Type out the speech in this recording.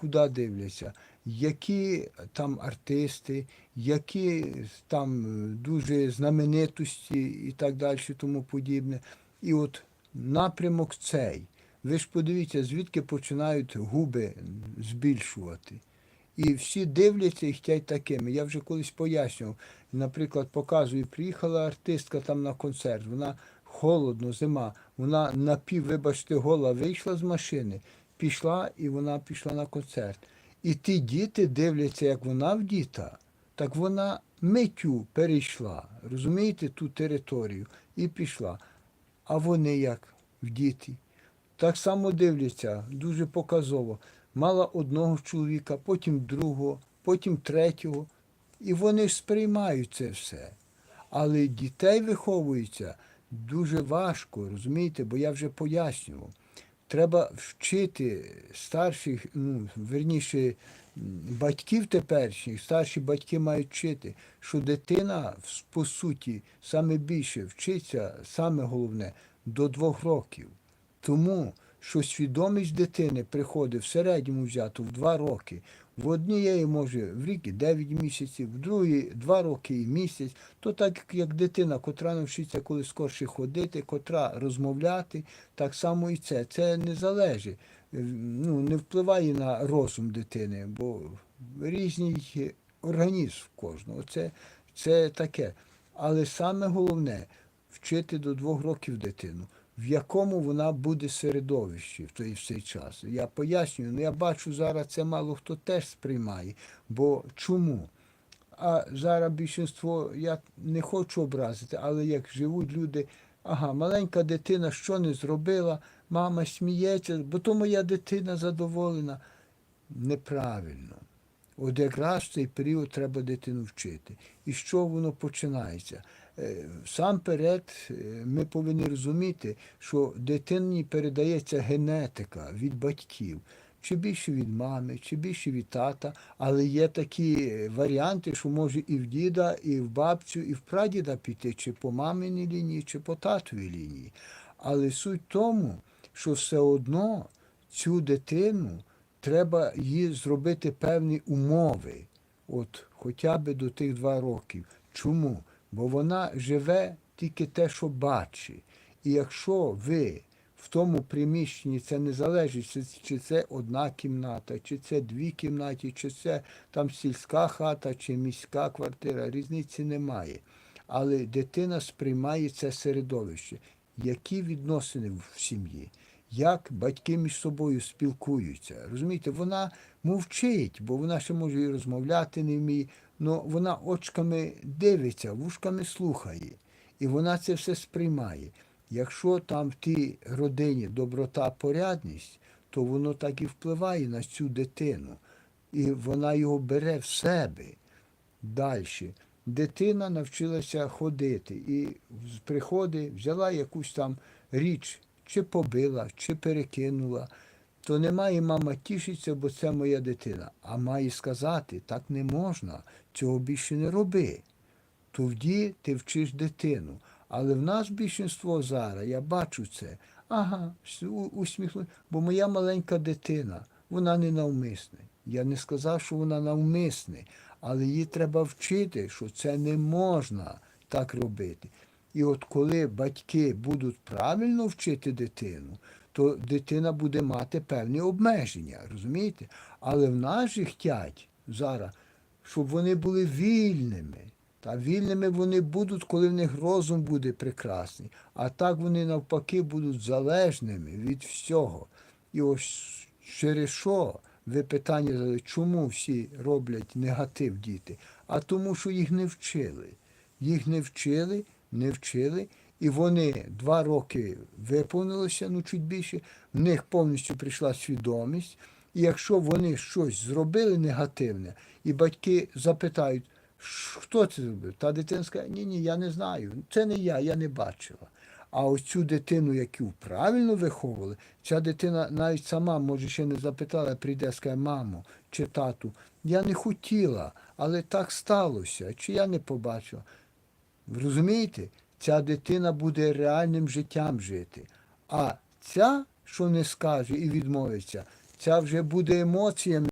куди дивляться, які там артисти, які там е, дуже знаменитості і так далі, тому подібне. І от напрямок цей. Ви ж подивіться, звідки починають губи збільшувати. І всі дивляться і хочуть такими. Я вже колись пояснював. Наприклад, показую, приїхала артистка там на концерт, вона холодно, зима, вона напів, вибачте, гола вийшла з машини, пішла і вона пішла на концерт. І ті діти дивляться, як вона вдіта, так вона миттю перейшла, розумієте, ту територію і пішла. А вони як вдіті. Так само дивляться, дуже показово. Мала одного чоловіка, потім другого, потім третього. І вони ж сприймають це все. Але дітей виховується дуже важко, розумієте, бо я вже пояснював. Треба вчити старших, ну, верніше, батьків теперішніх, старші батьки мають вчити, що дитина, по суті, саме більше вчиться, саме головне, до двох років. Тому що свідомість дитини приходить в середньому взято в два роки. В однієї може в рік і 9 місяців, в другій 2 роки і місяць. То так як дитина, котра навчиться коли скорше ходити, котра розмовляти, так само і це. Це не залежить, е, ну, не впливає на розум дитини, бо різний організм в кожного. Це, це таке. Але саме головне вчити до двох років дитину, в якому вона буде середовищі в той в цей час. Я пояснюю, ну я бачу зараз це мало хто теж сприймає. Бо чому? А зараз більшинство, я не хочу образити, але як живуть люди, ага, маленька дитина що не зробила, мама сміється, бо то моя дитина задоволена. Неправильно. От якраз в цей період треба дитину вчити. І що воно починається? Е, Сам перед ми повинні розуміти, що дитині передається генетика від батьків. Чи більше від мами, чи більше від тата, але є такі е, варіанти, що може і в діда, і в бабцю, і в прадіда піти, чи по маминій лінії, чи по татовій лінії. Але суть в тому, що все одно цю дитину треба їй зробити певні умови, от хоча б до тих два років. Чому? Бо вона живе тільки те, що бачить. І якщо ви в тому приміщенні це не залежить, чи, це одна кімната, чи це дві кімнати, чи це там сільська хата, чи міська квартира, різниці немає. Але дитина сприймає це середовище. Які відносини в сім'ї? Як батьки між собою спілкуються. Розумієте, вона мовчить, бо вона ще може і розмовляти не вміє, але вона очками дивиться, вушками слухає. І вона це все сприймає. Якщо там в тій родині доброта, порядність, то воно так і впливає на цю дитину. І вона його бере в себе. Далі. Дитина навчилася ходити і приходить, взяла якусь там річ, чи побила, чи перекинула. То не має мама тішитися, бо це моя дитина. А має сказати, так не можна, цього більше не роби. Тоді ти вчиш дитину. Але в нас більшинство зараз, я бачу це. Ага, усміхну, бо моя маленька дитина, вона не навмисне. Я не сказав, що вона навмисне, але її треба вчити, що це не можна так робити. І от коли батьки будуть правильно вчити дитину, то дитина буде мати певні обмеження, розумієте? Але в нас же хотять зараз, щоб вони були вільними. Та вільними вони будуть, коли в них розум буде прекрасний. А так вони навпаки будуть залежними від всього. І ось через що ви питання задали, чому всі роблять негатив діти? А тому, що їх не вчили. Їх не вчили, не вчили, і вони два роки виповнилося, ну чуть більше, в них повністю прийшла свідомість. І якщо вони щось зробили негативне, і батьки запитають, хто це зробив? Та дитина скаже, ні, ні, я не знаю. Це не я, я не бачила. А ось цю дитину, яку правильно виховували, ця дитина навіть сама, може, ще не запитала, прийде, скаже, мамо чи тату, я не хотіла, але так сталося, чи я не побачила. Ви розумієте? Ця дитина буде реальним життям жити. А ця, що не скаже і відмовиться, ця вже буде емоціями.